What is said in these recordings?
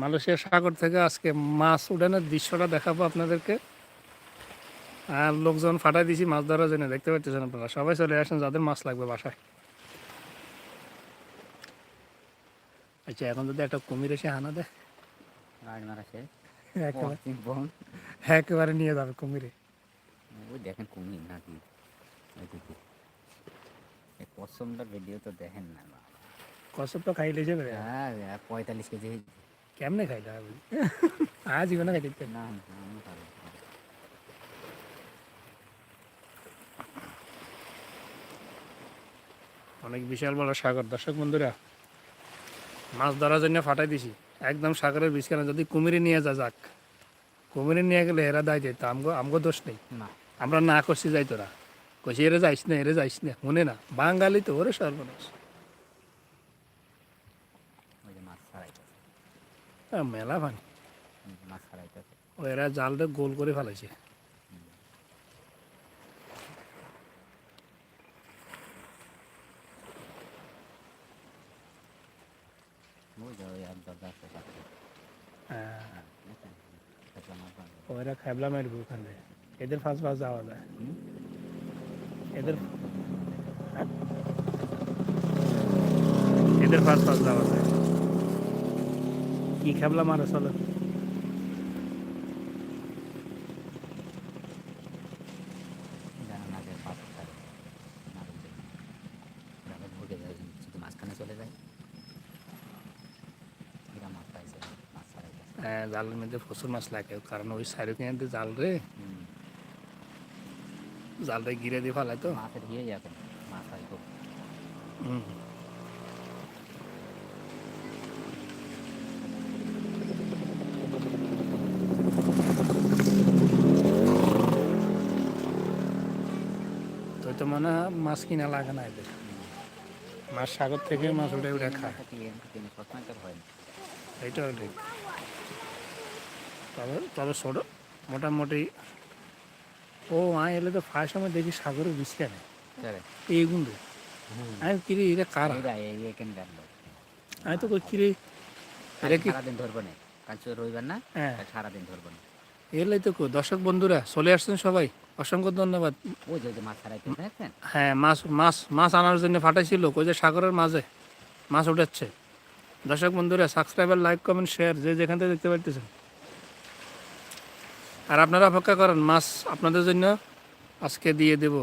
Malaysia সাগর থেকে আজকে মাছ উঠানোর দৃশ্যটা দেখাবো আপনাদেরকে। আর লোকজন ফাটাই দিছি মাছ ধরার জন্য। দেখতে পাচ্ছেন আপনারা? সবাই চলে আসেন যাদের মাছ লাগবে বাসায়। আচ্ছা এখন যদি একটা কুমির এসে হানা দেয়? একেবারে। নিয়ে যাবে কুমিরে। দেখেন কুমির নাকি। পশ্চিমটার ভিডিও তো দেখেন না। কসব তো খাইলে পারতেন। না না আমি না। অনেক বিশাল বড় সাগর। দর্শক বন্ধুরা মাছ ধরার জন্য ফাটাই দিছি। একদম সাগরের বিছখানা যদি কুমিরে নিয়ে যা যাক কুমিরে নিয়ে গেলে এরা দায় যেত আমগো আমগো দোষ নেই। না। আমরা না করছি যাই তোরা। কইছি এরে যাইস না এরে যাইস না মনে না। বাঙালি তো ওরে সর্বনাশ ওই যে মাছ ছাড়াইতেছে আহ, মেলা পানি। এরা জালটা গোল করে ফেলাইছে। পাশে। হ্যাঁ, হ্যাঁ, খেবলা মারবে ওখান এদের ফাঁস ফাঁস যাওয়া যায়। এদের হ্যাঁ? এদের ফাঁস ফাঁস যাওয়া যায়। কি খেবলা মারে চলো। জালের মধ্যে প্রচুর মাছ লাগে কারণ ওই সাইডে কিনে জাল রে। জালটা গিরে দিয়ে ফেলাই তো। মাছের যাবেন মাছ হয় খুব। হুম। তো তো মনে হয় মাছ কিনা লাগে না এদের। মাছ সাগর থেকে মাছ উঠে উঠে খায়। সবসময় তো হয় না এইটা ঠিক। তবে তবে ছোট মোটামুটি ও আয় এলে তো ফার্স্ট সময় দেখি সাগরে নেই চলে এই গুন্ডু আমি কিরে এটা কারা? আমি তো কই কিরে এটা কি সারাদিন ধরবো না। কাল রবিবার না? হ্যাঁ। সারাদিন ধরবো না। এলাই তো দর্শক বন্ধুরা চলে আসছেন সবাই। অসংখ্য ধন্যবাদ। ওই যে মাছ হ্যাঁ মাছ মাছ মাছ আনার জন্য ফাটাইছিল। ওই যে সাগরের মাঝে মাছ উঠাচ্ছে দর্শক বন্ধুরা সাবস্ক্রাইবার লাইক কমেন্ট শেয়ার যে যেখান থেকে দেখতে পারতেছেন আর আপনারা অপেক্ষা করেন মাছ আপনাদের জন্য আজকে দিয়ে দেব।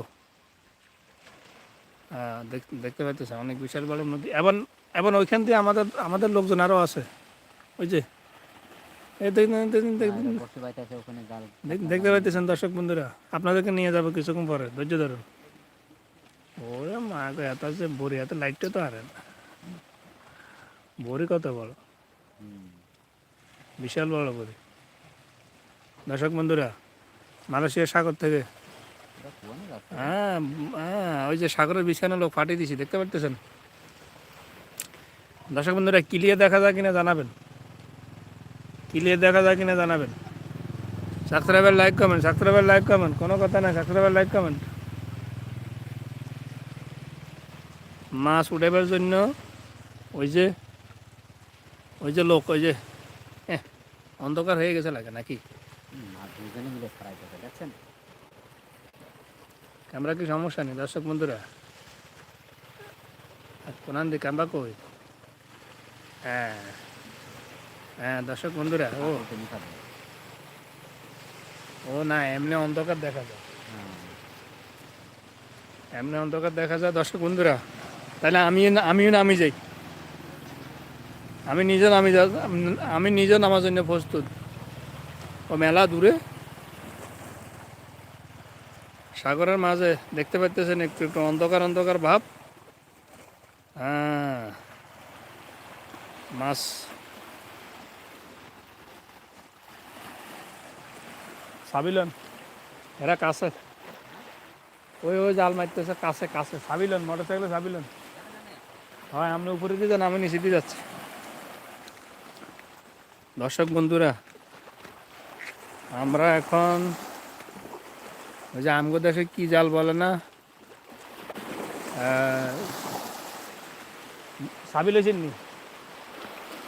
দেখতে পাচ্ছেন অনেক বিশাল বড় নদী। এবং এবং ওইখান দিয়ে আমাদের আমাদের লোকজন আরও আছে। ওই যে দেখতে পাইতেছেন দর্শক বন্ধুরা। আপনাদেরকে নিয়ে যাব কিছুক্ষণ পরে ধৈর্য ধরুন ওরে মা গো এত আছে বড়ি এত লাইটটা তো হারে না। বড়ি কত বড়? বিশাল বড় বড়ি। দর্শক বন্ধুরা মালয়েশিয়া সাগর থেকে। হ্যাঁ হ্যাঁ ওই যে সাগরের বিছানা লোক ফাটিয়ে দিছি দেখতে পারতেছেন? দর্শক বন্ধুরা ক্লিয়ার দেখা যায় কিনা জানাবেন। ক্লিয়ার দেখা যায় কিনা জানাবেন। Subscriber like comment subscriber like comment কোনো কথা না সাবস্ক্রাইবার লাইক কমেন্ট মাছ উঠাবার জন্য ওই যে ওই যে লোক ওই যে অন্ধকার হয়ে গেছে লাগে নাকি? ক্যামেরা কি সমস্যা নেই দর্শক বন্ধুরা? কোনান দি ক্যামেরা কই? হ্যাঁ। হ্যাঁ দর্শক বন্ধুরা ও। ও না এমনি অন্ধকার দেখা যায়। হ্যাঁ। এমনি অন্ধকার দেখা যায় দর্শক বন্ধুরা। তাহলে আমি আমিও নামি যাই। আমি নিজে নামি যা আমি- আমি নিজে নামার জন্য প্রস্তুত। ও মেলা দূরে। সাগরের মাঝে দেখতে পাচ্তেছেন একটু একটু অন্ধকার অন্ধকার ভাব। হ্যাঁ। মাছ সাবিলন, এরা কাছে। ওই ওই জাল মারতেছে, কাছে কাছে। সাবিলন মোটর সাইকেলে সাবিলন। হয় আপনি উপরে দিয়ে যান, আমি নিচে দিয়ে যাচ্ছি। দর্শক বন্ধুরা, আমরা এখন, ওই যে আমগো দেশে কি জাল বলে না? সাবিল হয়েছেন নি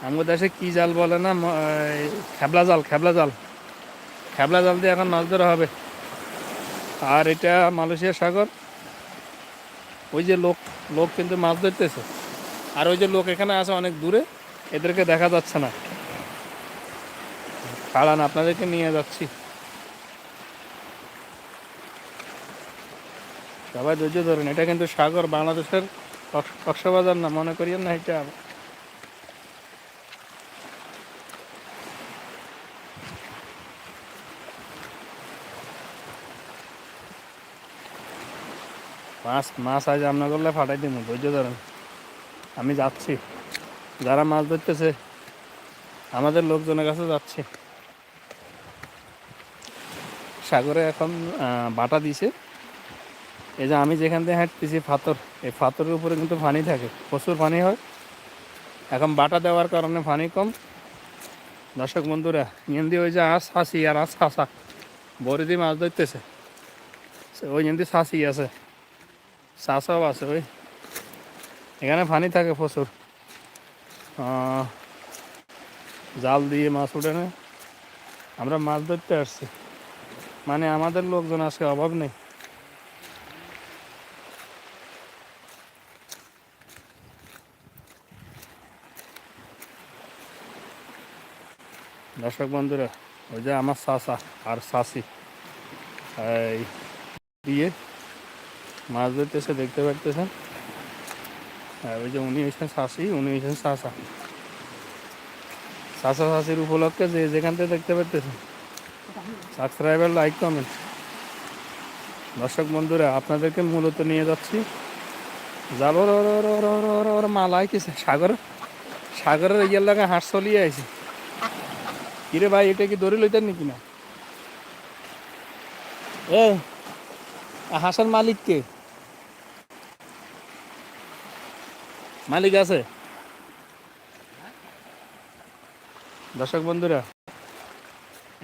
আমাদের দেশে কি জাল বলে না? খেবলা জাল খেবলা জাল। খেবলা জাল দিয়ে এখন মাছ ধরা হবে। আর এটা মালয়েশিয়া সাগর। ওই যে লোক লোক কিন্তু মাছ ধরতেছে। আর ওই যে লোক এখানে আছে অনেক দূরে, এদেরকে দেখা যাচ্ছে না। কারণ আপনাদেরকে নিয়ে যাচ্ছি। সবাই ধৈর্য ধরেন, এটা কিন্তু সাগর, বাংলাদেশের কক্স- কক্সবাজার না, মনে করিয়েন না, এটা মাছ মাছ আজ রান্না করলে ফাটাই দিব ধৈর্য ধরেন। আমি যাচ্ছি। যারা মাছ ধরতেছে, আমাদের লোকজনের কাছে যাচ্ছে। সাগরে এখন বাটা দিছে। এই যে আমি যেখান থেকে হাঁটতেছি পাথর এই ফাতরের উপরে কিন্তু পানি থাকে, প্রচুর পানি হয়। এখন বাটা দেওয়ার কারণে পানি কম। দর্শক বন্ধুরা, ইন্দি ওই যে আস হাসি আর আস হাসা বড়ি দিয়ে মাছ ধরতেছে। ওই ইন্দি শাসি আছে। শাসাও আছে ওই এখানে পানি থাকে প্রচুর জাল দিয়ে মাছ উঠে না। আমরা মাছ ধরতে আসছি। মানে আমাদের লোকজন আজকে অভাব নেই। দর্শক বন্ধুরা, ওই যে আমার চাষা আর শাসি এই দিয়ে মাছ ধরতেছে দেখতে পারতেছেন। আর ওই যে উনি হয়েছেন শাসি উনি হয়েছেন চাষা চাষা শাসির উপলক্ষে যে যেখান থেকে দেখতে পারতেছেন সাবস্ক্রাইবার লাইক কমেন্ট দর্শক বন্ধুরা, আপনাদেরকে মূলত নিয়ে যাচ্ছি। ওর মাল আইতেছে। সাগর, সাগরের ইয়ের লাগা হাঁস চলিয়ে আইছে। কিরে ভাই, এটা কি দড়ি লইতেন নাকি না? এ, হাঁসের মালিক মালিক আছে? দর্শক বন্ধুরা,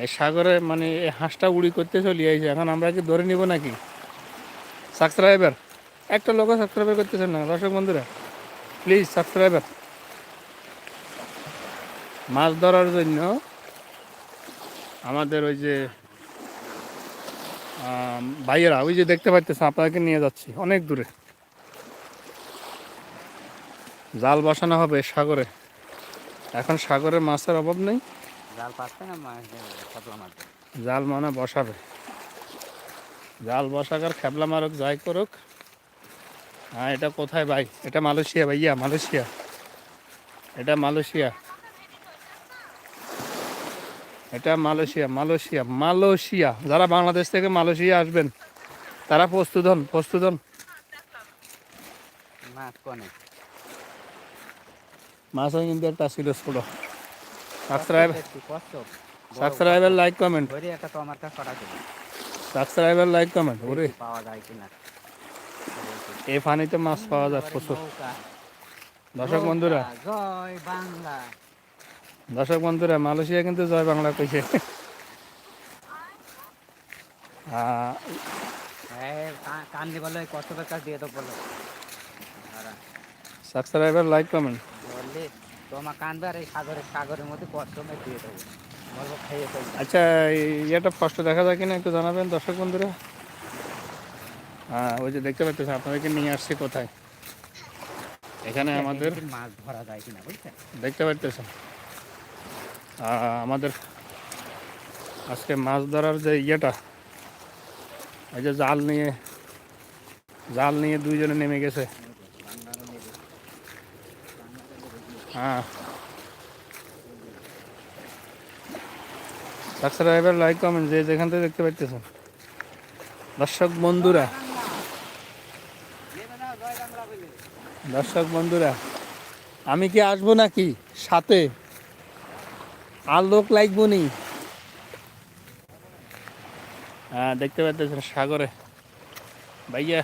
এই সাগরে মানে এই হাঁসটা উড়ি করতে চলে আইছে। এখন আমরা কি ধরে নিব নাকি? সাবস্ক্রাইবার? একটা লোক সাবস্ক্রাইবার করতেছেন না। দর্শক বন্ধুরা প্লিজ সাবস্ক্রাইবার মাছ ধরার জন্য আমাদের ওই যে ভাইয়েরা, ওই যে দেখতে পাচ্ছেন আপনাকে নিয়ে যাচ্ছি। অনেক দূরে। জাল বসানো হবে সাগরে। এখন সাগরে মাছের অভাব নেই। জাল পাচ্ছে না। জাল মানে বসাবে। জাল বসাকার খেবলা মারক যাই করুক। হ্যাঁ এটা কোথায় ভাই? এটা মালয়েশিয়া ভাইয়া মালয়েশিয়া। এটা মালয়েশিয়া। এটা মালয়েশিয়া মালয়েশিয়া মালয়েশিয়া। যারা বাংলাদেশ থেকে মালয়েশিয়া আসবেন তারা প্রস্তুত হন প্রস্তুত হন। মাছ মাছও কিন্তু একটা ছিল ছোট। সাবস্ক্রাইব সাবস্ক্রাইবার লাইক কমেন্ট ধরে একটা তো আমার কাছে সাবস্ক্রাইবার লাইক কমেন্ট ওরে। পাওয়া যায় কিনা এই পানিতে মাছ পাওয়া যায় প্রচুর। দর্শক বন্ধুরা। জয় বাংলা। দর্শক বন্ধুরা মালয়েশিয়া কিন্তু জয় বাংলা কইছে। কান্দি বলে কষ্ট দিয়ে তো বলো। সাবস্ক্রাইবার লাইক কমেন্ট বললে তোমার কানবে আর এই সাগরের সাগরের মধ্যে কষ্ট মেয়ে দিয়ে দেবো। বলব খাইয়ে ফেলবে। আচ্ছা ইয়েটা কষ্ট দেখা যায় কিনা একটু জানাবেন দর্শক বন্ধুরা? হ্যাঁ ওই যে দেখতে পাচ্ছেন আপনাদেরকে নিয়ে আসছি কোথায়? এখানে আমাদের মাছ ধরা যায় কিনা বুঝছেন? দেখতে পাচ্ছেন। আমাদের আজকে মাছ ধরার যে ইয়েটা এই যে জাল নিয়ে জাল নিয়ে দুইজনে নেমে গেছে হ্যাঁ সাবস্ক্রাইবার লাইক কমেন্ট যে যেখান থেকে দেখতে পাচ্ছেন দর্শক বন্ধুরা। দর্শক বন্ধুরা, আমি কি আসব নাকি? সাথে। আর লোক লাগবো নি। হ্যাঁ দেখতে পাচ্ছেন সাগরে। ভাইয়া,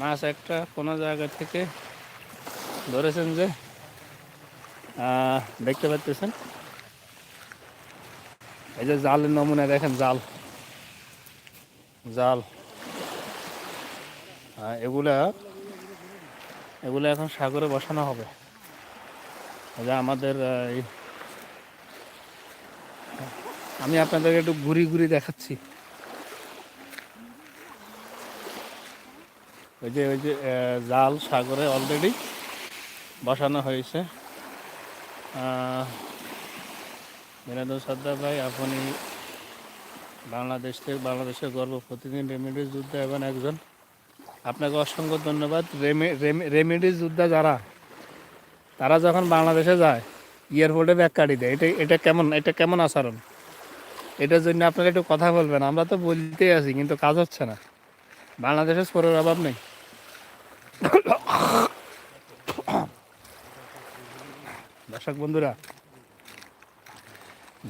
মাছ একটা কোনো জায়গা থেকে ধরেছেন যে দেখতে পাচ্ছেন? এই যে জালের নমুনা, দেখেন জাল। জাল। এগুলা, এগুলো এখন সাগরে বসানো হবে। যে আমাদের এই- আমি আপনাদেরকে একটু ঘুরি ঘুরি দেখাচ্ছি। ওই যে ওই যে জাল সাগরে অলরেডি বসানো হয়েছে। বিনোদন সর্দার ভাই, আপনি বাংলাদেশ থেকে বাংলাদেশের গর্ব প্রতিদিন রেমিডিজ যোদ্ধা এবং একজন। আপনাকে অসংখ্য ধন্যবাদ। রেমে- রেমে- রেমিডিজ যোদ্ধা যারা তারা যখন বাংলাদেশে যায়, এয়ারপোর্টে ব্যাগ কাটি দেয়। এটা এটা কেমন এটা কেমন আচরণ? এটার জন্য আপনারা একটু কথা বলবেন। আমরা তো বলতেই আছি, কিন্তু কাজ হচ্ছে না। বাংলাদেশের স্পোরের অভাব নেই। দর্শক বন্ধুরা,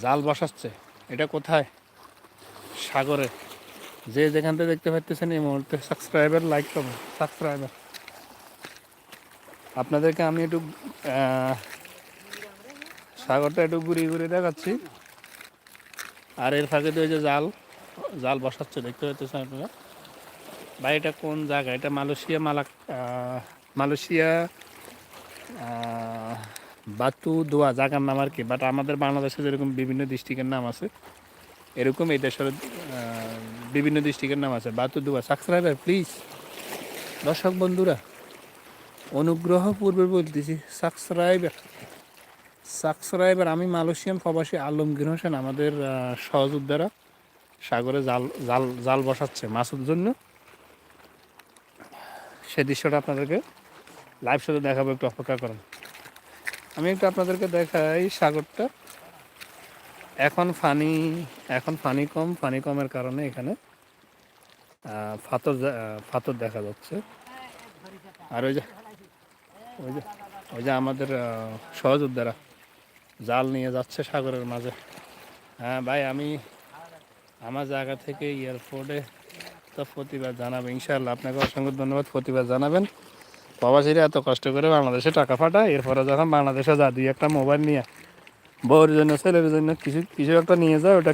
জাল বসাচ্ছে। এটা কোথায়? সাগরে। যে যেখান থেকে দেখতে পাচ্ছেন এই মুহূর্তে সাবস্ক্রাইবার লাইক করুন সাবস্ক্রাইবার আপনাদেরকে আমি একটু সাগরটা একটু ঘুরিয়ে ঘুরিয়ে দেখাচ্ছি। আর এর ফাঁকে দিয়ে যে জাল জাল বসাচ্ছে। দেখতে পাচ্ছেন আপনারা? ভাই, এটা কোন জায়গা? এটা মালয়েশিয়া, মালাক মালয়েশিয়া বাতু দোয়া জায়গার নাম আর কি বাট আমাদের বাংলাদেশে যেরকম বিভিন্ন ডিস্ট্রিক্টের নাম আছে, এরকম এই দেশের বিভিন্ন ডিস্ট্রিক্টের নাম আছে। বাতু দোয়া সাবস্ক্রাইবার প্লিজ দর্শক বন্ধুরা, অনুগ্রহ পূর্বে বলতেছি সাবস্ক্রাইবার সাবস্ক্রাইবার আমি মালয়েশিয়ান প্রবাসী আলমগীর হোসেন, আমাদের সহযোদ্ধারা সাগরে জাল জাল জাল বসাচ্ছে মাছের জন্য সে দৃশ্যটা আপনাদেরকে লাইভ শুধু দেখাবো, একটু অপেক্ষা করেন। আমি একটু আপনাদেরকে দেখাই সাগরটা। এখন ফানি এখন ফানি কম, ফানি কমের কারণে এখানে ফাতর ফাতর দেখা যাচ্ছে। আর ওই যে ওই যে ওই যে আমাদের সহযোদ্ধারা জাল নিয়ে যাচ্ছে সাগরের মাঝে। হ্যাঁ ভাই, আমি আমার জায়গা থেকে এয়ারপোর্টে তো প্রতিবাদ জানাবেন ইনশাআল্লাহ। আপনাকে অসংখ্য ধন্যবাদ, প্রতিবাদ জানাবেন। প্রবাসীরা এত কষ্ট করে বাংলাদেশে টাকা পাঠায়, এরপরে যখন বাংলাদেশে যা দুই একটা মোবাইল নিয়ে বউর জন্য, ছেলের জন্য কিছু কিছু একটা নিয়ে যায়, ওটা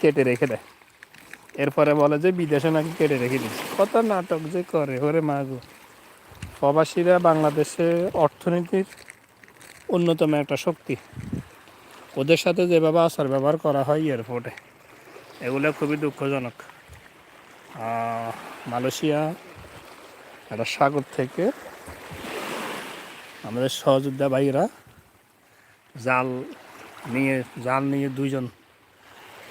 কেটে রেখে দেয়। এরপরে বলে যে বিদেশে নাকি কেটে রেখে দিচ্ছে কত নাটক যে করে, ওরে মাগো প্রবাসীরা বাংলাদেশে অর্থনীতির অন্যতম একটা শক্তি। ওদের সাথে যেভাবে আচার ব্যবহার করা হয় এয়ারপোর্টে, এগুলো খুবই দুঃখজনক। মালয়েশিয়া একটা সাগর থেকে। আমাদের সহযোদ্ধা ভাইরা জাল নিয়ে জাল নিয়ে দুইজন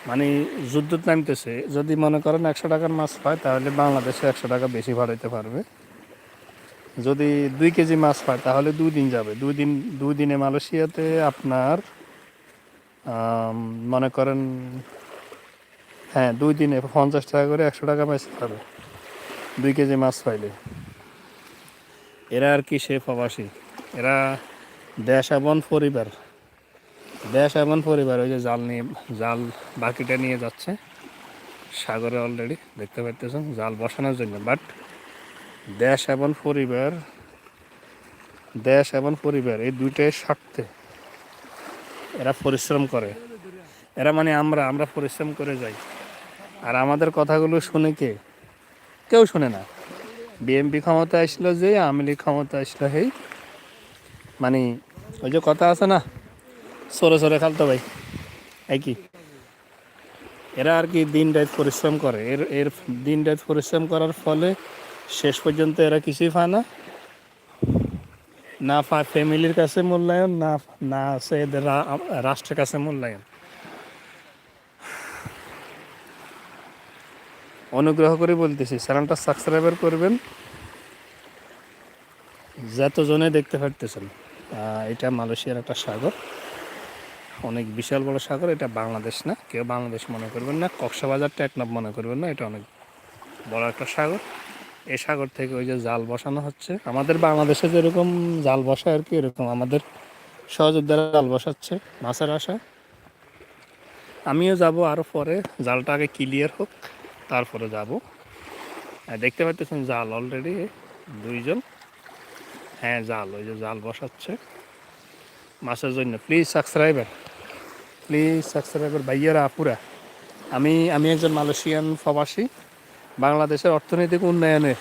মানে যুদ্ধ নামতেছে। যদি মনে করেন একশো টাকার মাছ পায় তাহলে বাংলাদেশে একশো টাকা বেশি ভাড়াইতে পারবে। যদি দুই কেজি মাছ পায় তাহলে দুই দিন যাবে। দুই দিন, দুই দিনে মালয়েশিয়াতে আপনার মনে করেন হ্যাঁ দুই দিনে পঞ্চাশ টাকা করে একশো টাকা মাছ পাবে। দুই কেজি মাছ পাইলে। এরা আর কি সে প্রবাসী। এরা দেশ এবং পরিবার। দেশ এবং পরিবার, ওই যে জাল নিয়ে, জাল বাকিটা নিয়ে যাচ্ছে। সাগরে অলরেডি দেখতে পাইতেছেন, জাল বসানোর জন্য। বাট দেশ এবং পরিবার, দেশ এবং পরিবার, এই দুইটাই স্বার্থে এরা পরিশ্রম করে। এরা মানে আমরা আমরা পরিশ্রম করে যাই। আর আমাদের কথাগুলো শুনে কে? কেউ শুনে না। বিএমপি ক্ষমতা আসলো যে, আওয়ামী লীগ ক্ষমতা আসলো হেই। মানে ওই যে কথা আছে না, সরে সরে খালতো ভাই, এই কি? এরা আর কি দিন রাত পরিশ্রম করে। এর এর দিন রাত পরিশ্রম করার ফলে শেষ পর্যন্ত এরা কিছুই পায় না। না ফ্যামিলির কাছে মূল্যায়ন, না না আছে এদের রাষ্ট্রের কাছে মূল্যায়ন। অনুগ্রহ করে বলতেছি, চ্যানেলটা সাবস্ক্রাইবার করবেন। যতজনে দেখতে পারতেছেন এটা মালয়েশিয়ার একটা সাগর। অনেক বিশাল বড় সাগর, এটা বাংলাদেশ না, কেউ বাংলাদেশ মনে করবেন না, কক্সবাজার টেকনাফ মনে করবেন না, এটা অনেক বড় একটা সাগর। এই সাগর থেকে ওই যে জাল বসানো হচ্ছে। আমাদের বাংলাদেশে যেরকম জাল বসায় আর কি, এরকম আমাদের সহযোদ্ধারা জাল বসাচ্ছে, মাছের আশা আমিও যাব আরও পরে, জালটা আগে ক্লিয়ার হোক। তারপরে যাব। আর দেখতে পাচ্ছেন জাল অলরেডি দুইজন। হ্যাঁ জাল ওই যে জাল বসাচ্ছে। মাছের জন্য প্লিজ সাবস্ক্রাইবার প্লিজ সাবস্ক্রাইবার ভাইয়ারা আপুরা। আমি আমি একজন মালয়েশিয়ান প্রবাসী বাংলাদেশের অর্থনৈতিক উন্নয়নে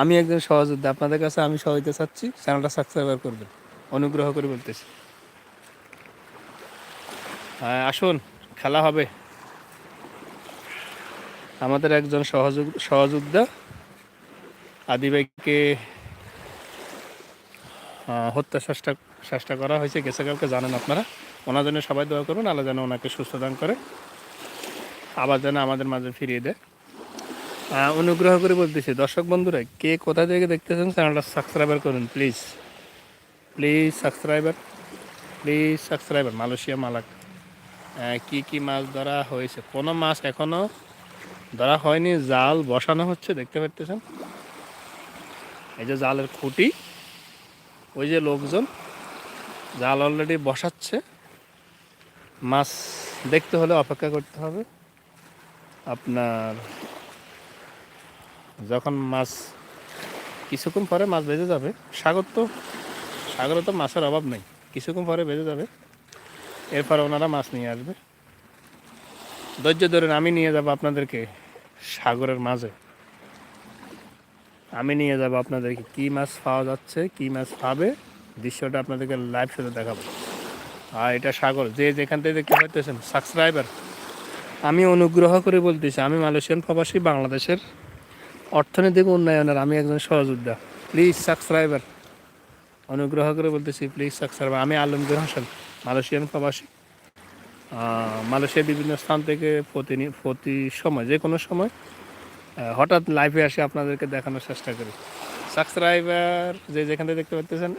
আমি একজন সহযোদ্ধা। আপনাদের কাছে আমি সহায়তা চাচ্ছি চ্যানেলটা সাবস্ক্রাইবার করবেন অনুগ্রহ করে বলতেছি। হ্যাঁ, আসুন খেলা হবে। আমাদের একজন সহযোগ, সহযোদ্ধা আদিবাইকে হত্যা চেষ্টা চেষ্টা করা হয়েছে। গেছে কালকে, জানেন আপনারা। ওনার জন্য সবাই দোয়া করুন, আল্লাহ যেন ওনাকে সুস্থ দান করে, আবার যেন আমাদের মাঝে ফিরিয়ে দেয়। অনুগ্রহ করে বলতেছি, দর্শক বন্ধুরা, কে কোথা থেকে দেখতেছেন, চ্যানেলটা সাবস্ক্রাইবার করুন, please. Please subscriber please subscriber, Malaysia মালাক। কি কি মাছ ধরা হয়েছে? কোনো মাছ এখনও ধরা হয়নি, জাল বসানো হচ্ছে, দেখতে পারতেছেন? এই যে জালের খুঁটি, ওই যে লোকজন, জাল অলরেডি বসাচ্ছে। মাছ দেখতে হলে অপেক্ষা করতে হবে। আপনার, যখন মাছ, কিছুক্ষণ পরে মাছ বেজে যাবে, সাগর তো, সাগরে তো মাছের অভাব নেই, কিছুক্ষণ পরে বেজে যাবে। এরপর ওনারা মাছ নিয়ে আসবে। ধৈর্য ধরেন আমি নিয়ে যাব আপনাদেরকে। সাগরের মাঝে। আমি নিয়ে যাব আপনাদেরকে কি মাছ পাওয়া যাচ্ছে, কি মাছ পাবে। দৃশ্যটা আপনাদেরকে লাইভ শুধু দেখাবো। আর এটা সাগর, যে যেখান থেকে দেখতে পাইতেছেন সাবস্ক্রাইবার আমি অনুগ্রহ করে বলতেছি, আমি মালয়েশিয়ান প্রবাসী, বাংলাদেশের অর্থনৈতিক উন্নয়নের আমি একজন সহযোদ্ধা। প্লিজ সাবস্ক্রাইবার অনুগ্রহ করে বলতেছি প্লিজ সাবস্ক্রাইবার আমি আলমগীর হোসেন, মালয়েশিয়ান প্রবাসী। মালয়েশিয়ার বিভিন্ন স্থান থেকে প্রতি প্রতি সময়, যে কোনো সময় হঠাৎ লাইভে আসে আপনাদেরকে দেখানোর চেষ্টা করি। সাবস্ক্রাইবার যে যেখান থেকে দেখতে পাচ্ছেন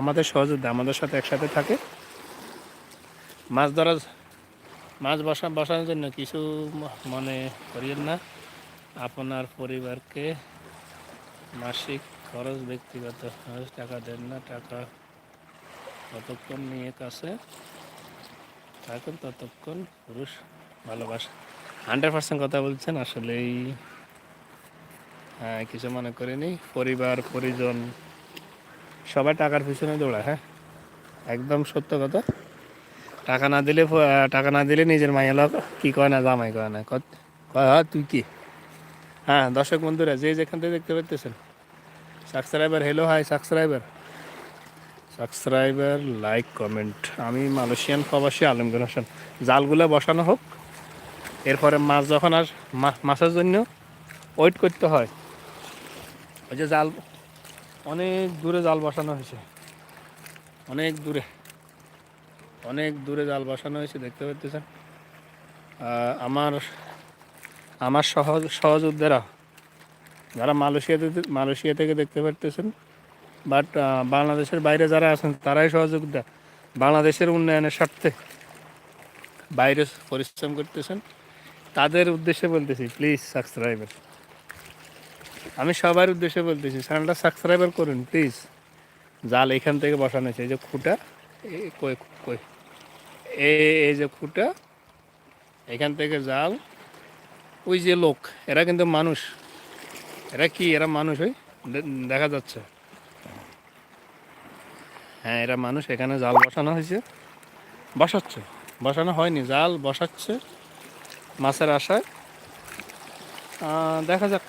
আমাদের সহযোদ্ধা আমাদের সাথে একসাথে থাকে। মাছ ধরা মাছ বসা বসানোর জন্য কিছু মনে করিয়েন না। আপনার পরিবারকে মাসিক খরচ, ব্যক্তিগত খরচ, টাকা দেন না, টাকা কতক্ষণ নিয়ে কাছে। থাকুন, ততক্ষণ পুরুষ ভালোবাসা। হান্ড্রেড পার্সেন্ট কথা বলছেন, আসলেই হ্যাঁ কিছু মনে করিনি। পরিবার, পরিজন, সবাই টাকার পিছনে দৌড়ায় হ্যাঁ? একদম সত্য কথা। টাকা না দিলে টাকা না দিলে নিজের মায়ের লোক কি কয় না, জামাই কয় না কয় হ্যাঁ তুই কি? হ্যাঁ দর্শক বন্ধুরা, যে যেখান থেকে দেখতে পাচ্ছেন subscriber hello hi subscriber subscriber, like, comment. আমি মালয়েশিয়ান প্রবাসী আলমগীর হোসেন। জালগুলো বসানো হোক। এরপরে মাছ যখন আর মাছের জন্য ওয়েট করতে হয়। ওই যে জাল, অনেক দূরে জাল বসানো হয়েছে। অনেক দূরে। অনেক দূরে জাল বসানো হয়েছে, দেখতে পাচ্ছেন। আমার আমার সহজ সহযোদ্ধারা, যারা মালয়েশিয়াতে, মালয়েশিয়া থেকে দেখতে পারতেছেন বাট বাংলাদেশের বাইরে যারা আছেন, তারাই সহযোগিতা। বাংলাদেশের উন্নয়নের স্বার্থে বাইরে পরিশ্রম করতেছেন। তাদের উদ্দেশ্যে বলতেছি প্লিজ সাবস্ক্রাইবার আমি সবার উদ্দেশ্যে বলতেছি, চ্যানেলটা সাবস্ক্রাইবার করুন প্লিজ জাল এখান থেকে বসানো হয়েছে, এই যে খুঁটা কই কই? এই যে খুঁটা, এখান থেকে জাল। ওই যে লোক, এরা কিন্তু মানুষ। এরা কি? এরা মানুষ ওই দেখা যাচ্ছে। হ্যাঁ এরা মানুষ, এখানে জাল বসানো হয়েছে। বসাচ্ছে? বসানো হয়নি, জাল বসাচ্ছে মাছের আশায়। দেখা যাক।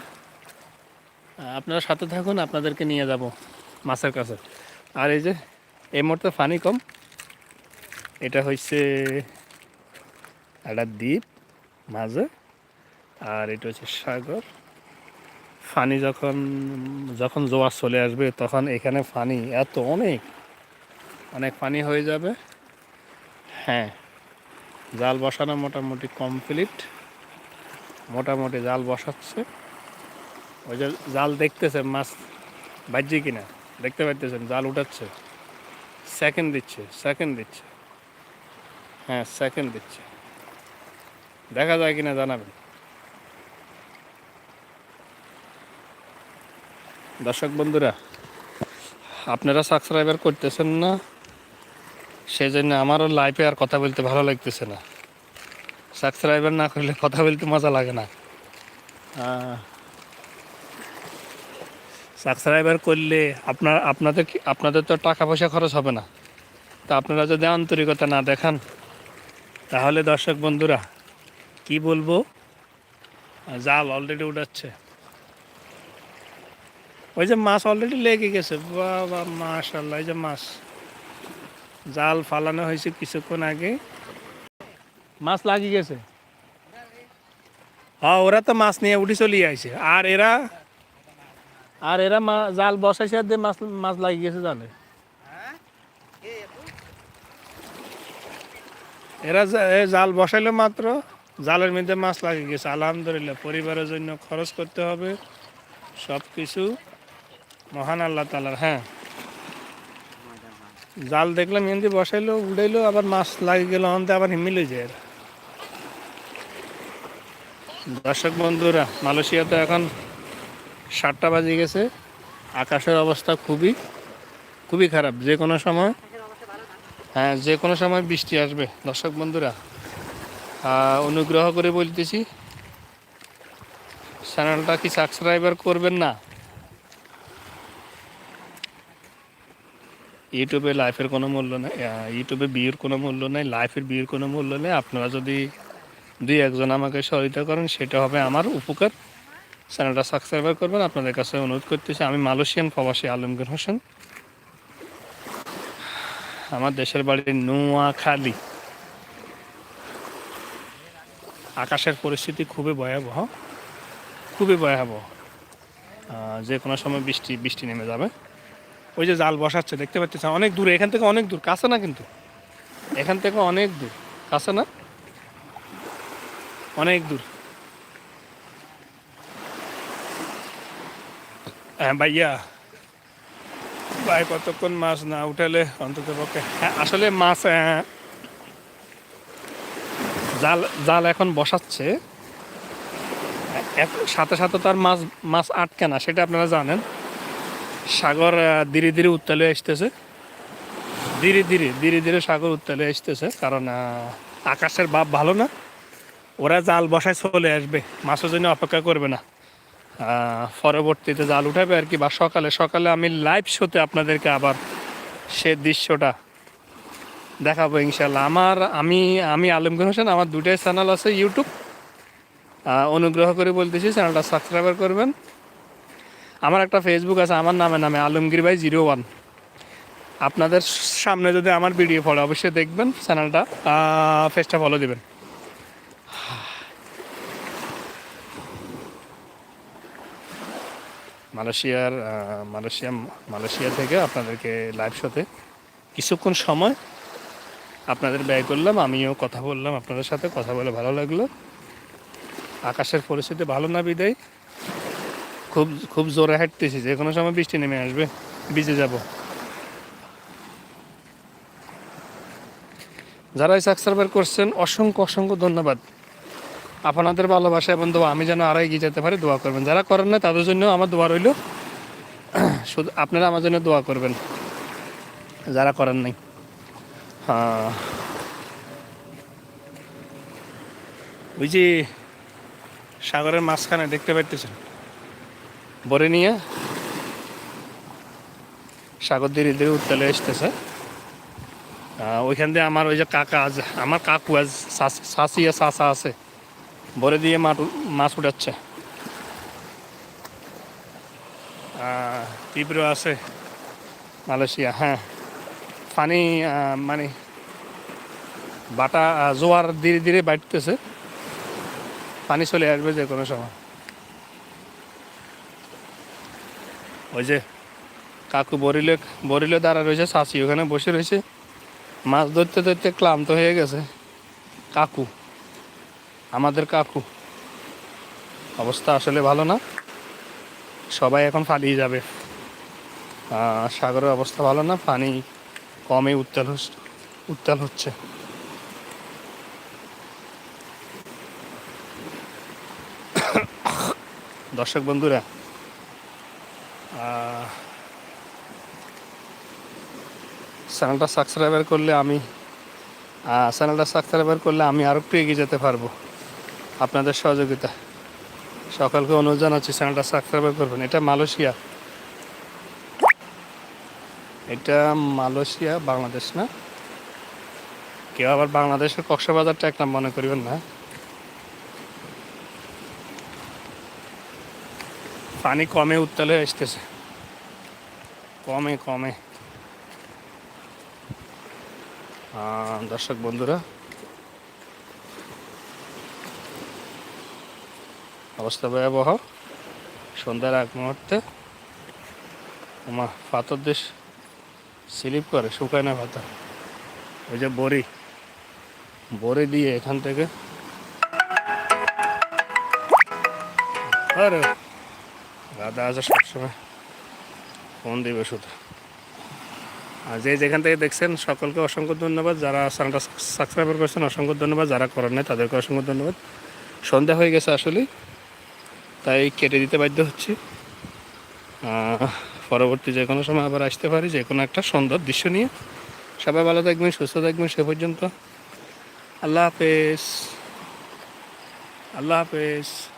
আপনারা সাথে থাকুন, আপনাদেরকে নিয়ে যাব মাছের কাছে। আর এই যে, এই মুহূর্তে ফানি কম। এটা হচ্ছে একটা দ্বীপ মাঝে, আর এটা হচ্ছে সাগর। ফানি যখন যখন জোয়ার চলে আসবে, তখন এখানে ফানি এত অনেক। অনেক পানি হয়ে যাবে। হ্যাঁ জাল বসানো মোটামুটি কমপ্লিট মোটামুটি জাল বসাচ্ছে। ওই যে জাল দেখতেছে মাছ বাজছে কিনা? দেখতে পাইতেছেন, জাল উঠাচ্ছে। সেকেন্ড দিচ্ছে সেকেন্ড দিচ্ছে। হ্যাঁ সেকেন্ড দিচ্ছে। দেখা যায় কিনা জানাবেন। দর্শক বন্ধুরা, আপনারা সাবস্ক্রাইবার করতেছেন না সেই জন্য আমারও লাইফে আর কথা বলতে ভালো লাগতেছে না। সাবস্ক্রাইবার না করলে কথা বলতে মজা লাগে না। সাবস্ক্রাইবার করলে আপনার, আপনাদের আপনাদের তো টাকা পয়সা খরচ হবে না। তা আপনারা যদি আন্তরিকতা না দেখান, তাহলে দর্শক বন্ধুরা, কি বলব? জাল অলরেডি উঠাচ্ছে। ওই যে মাছ অলরেডি লেগে গেছে। বাবা মাশাল্লাহ এই যে মাছ। জাল ফালানো হয়েছে কিছুক্ষণ আগে। মাছ লাগি গেছে? হ্যাঁ ওরা তো মাছ নিয়ে উঠে চলে আইছে। আর এরা? আর এরা মা- জাল বসাইছে আর মাছ মাছ লাগি গেছে জানে। এরা জাল বসাইলো মাত্র জালের মধ্যে মাছ লাগে গেছে। আলহামদুলিল্লাহ পরিবারের জন্য খরচ করতে হবে। সব কিছু মহান আল্লাহ তালার হ্যাঁ। জাল দেখলাম, এমনি বসাইলো, উড়াইলো, আবার মাছ লাগে গেল অন্তে আবার হিমিলে যায়। দর্শক বন্ধুরা মালয়েশিয়াতে এখন সাতটা বাজে গেছে। আকাশের অবস্থা খুবই খুবই খারাপ। যে কোনো সময় হ্যাঁ যে কোনো সময় বৃষ্টি আসবে। দর্শক বন্ধুরা অনুগ্রহ করে বলতেছি, চ্যানেলটা কি সাবস্ক্রাইবার করবেন না? ইউটিউবে লাইফের কোনো মূল্য নেই ইউটিউবে বিয়ের কোনো মূল্য নেই লাইফের বিয়ের কোনো মূল্য নেই। আপনারা যদি দুই একজন আমাকে সহযোগিতা করেন, সেটা হবে আমার উপকার। চ্যানেলটা সাবস্ক্রাইবার করবেন, আপনাদের কাছে অনুরোধ করতেছি, আমি মালয়েশিয়ান প্রবাসী আলমগীর হোসেন। আমার দেশের বাড়ি নোয়াখালী। আকাশের পরিস্থিতি খুবই ভয়াবহ খুবই ভয়াবহ। যে কোনো সময় বৃষ্টি বৃষ্টি নেমে যাবে। ওই যে জাল বসাচ্ছে দেখতে পাচ্ছেন? অনেক দূরে এখান থেকে অনেক দূর কাছে না কিন্তু? এখান থেকে অনেক দূর কাছে না? অনেক দূর। হ্যাঁ ভাইয়া। ভাই কতক্ষণ মাছ না উঠালে অন্তত পক্ষে? হ্যাঁ আসলে মাছ আহ, জাল জাল এখন বসাচ্ছে। সাথে সাথে তার মাছ মাছ আটকে না সেটা আপনারা জানেন। সাগর ধীরে ধীরে উত্তালে আসতেছে। ধীরে ধীরে ধীরে ধীরে সাগর উত্তালে আসতেছে, কারণ আকাশের ভাব ভালো না। ওরা জাল বসায় চলে আসবে, মাছের জন্য অপেক্ষা করবে না। পরবর্তীতে জাল উঠাবে আর কি, বা সকালে সকালে আমি লাইভ শোতে আপনাদেরকে আবার সে দৃশ্যটা দেখাবো ইনশাল্লাহ আমার, আমি আমি আলমগীর হোসেন, আমার দুটাই চ্যানেল আছে ইউটিউব অনুগ্রহ করে বলতেছি চ্যানেলটা সাবস্ক্রাইবার করবেন। আমার একটা ফেসবুক আছে, আমার নামে নামে আলমগীর ভাই জিরো ওয়ান। আপনাদের সামনে যদি আমার ভিডিও ফলো অবশ্যই দেখবেন চ্যানেলটা ফেসটা ফলো দিবেন। মালয়েশিয়ার মালয়েশিয়া মালয়েশিয়া থেকে আপনাদেরকে লাইভ শোতে কিছুক্ষণ সময় আপনাদের ব্যয় করলাম, আমিও কথা বললাম আপনাদের সাথে, কথা বলে ভালো লাগল। আকাশের পরিস্থিতি ভালো না বিদায়। খুব খুব জোরে হাঁটতেছি। যে কোনো সময় বৃষ্টি নেমে আসবে, ভিজে যাব। যারা এই সাবস্ক্রাইবার করছেন, অসংখ্য অসংখ্য ধন্যবাদ। আপনাদের ভালোবাসা এবং দোয়া, আমি যেন আরও এগিয়ে যেতে পারি, দোয়া করবেন। যারা করেন না, তাদের জন্য আমার দোয়া রইল। শুধু আপনারা আমার জন্য দোয়া করবেন। যারা করেন নাই। হ্যাঁ। ওই যে সাগরের মাঝখানে দেখতে পাইতেছেন? বরে নিয়ে সাগর ধীরে ধীরে উত্তালে আসতেছে। ওইখান দিয়ে আমার ওই যে কাকা আজ আমার কাকু আজ শাসি আর শাসা আছে, বরে দিয়ে মাছ উঠাচ্ছে। তীব্র আছে মালয়েশিয়া হ্যাঁ। পানি মানে বাটা জোয়ার ধীরে ধীরে বাড়তেছে। পানি চলে আসবে যে কোনো সময়। ওই যে কাকু বরিলে বরিলে দাঁড়া রয়েছে শাসি ওখানে বসে রয়েছে। মাছ ধরতে ধরতে ক্লান্ত হয়ে গেছে। কাকু, আমাদের কাকু। অবস্থা আসলে ভালো না। সবাই এখন পালিয়ে যাবে। সাগরের অবস্থা ভালো না পানি কমে উত্তাল উত্তাল হচ্ছে। দর্শক বন্ধুরা চ্যানেলটা সাবস্ক্রাইবার করলে আমি চ্যানেলটা সাবস্ক্রাইবার করলে আমি আরও একটু এগিয়ে যেতে পারব আপনাদের সহযোগিতা। সকলকে অনুরোধ জানাচ্ছি চ্যানেলটা সাবস্ক্রাইবার করবেন। এটা মালয়েশিয়া। এটা মালয়েশিয়া, বাংলাদেশ না? কেউ আবার বাংলাদেশের কক্সবাজারটা একটা মনে করিবেন না। পানি কমে, উত্তালে আসতেছে। কমে কমে। দর্শক বন্ধুরা, অবস্থা ভয়াবহ। সন্ধ্যার এক মুহূর্তে আমার পাথর দেশ স্লিপ করে, শুকায় না পাথর ওই যে বড়ি বড়ি দিয়ে এখান থেকে আরে! দাদা আছে সবসময়। ফোন দিবে শুধু। আর যে যেখান থেকে দেখছেন, সকলকে অসংখ্য ধন্যবাদ। যারা চ্যানেলটা সাবস্ক্রাইবার করছেন, অসংখ্য ধন্যবাদ। যারা করেন নাই, তাদেরকে অসংখ্য ধন্যবাদ। সন্ধ্যা হয়ে গেছে আসলে, তাই কেটে দিতে বাধ্য হচ্ছি। পরবর্তী যে কোনো সময় আবার আসতে পারি, যে কোনো একটা সুন্দর দৃশ্য নিয়ে। সবাই ভালো থাকবেন, সুস্থ থাকবেন, সে পর্যন্ত। আল্লাহ হাফেজ। আল্লাহ হাফেজ।